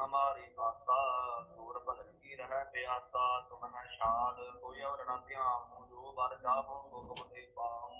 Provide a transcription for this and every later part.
ਹਮਾਰੀ ਆਸਾ ਦੂਰ ਭਗਤ ਕੀ ਰਹਿ ਪਿਆਸਾ ਤੁਮਹਿ ਸ਼ਾਦ ਕੋਈ ਔਰ ਨਾ ਧਿਆਉ ਜੋ ਬਰ ਜਾਪੋ ਸੋ ਤੇ ਪਾਉ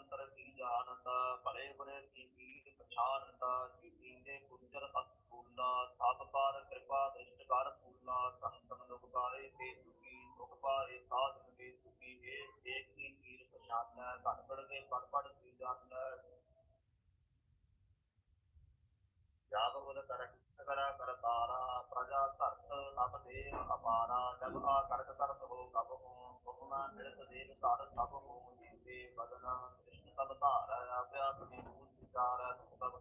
निरंतर बीज आनंद, परे परे बीज पछानंद जी बीजे कुंजर अस्तूला सातपार कृपा दृष्टकार पूर्णा संतन लोकपारे ते दुखी लोकपारे साधन के दुखी एक एक ही तीर पछान घट पड़ के पड़ पड़ सी जान जागवल कर कर कर तारा, प्रजा तर्थ नभ देव अपारा, जब आ कर्क कर्त हो कब हो भगवान नृत देव सार सब हो जीते बदना। तद् नारायण व्यापिनी उच्चार तद्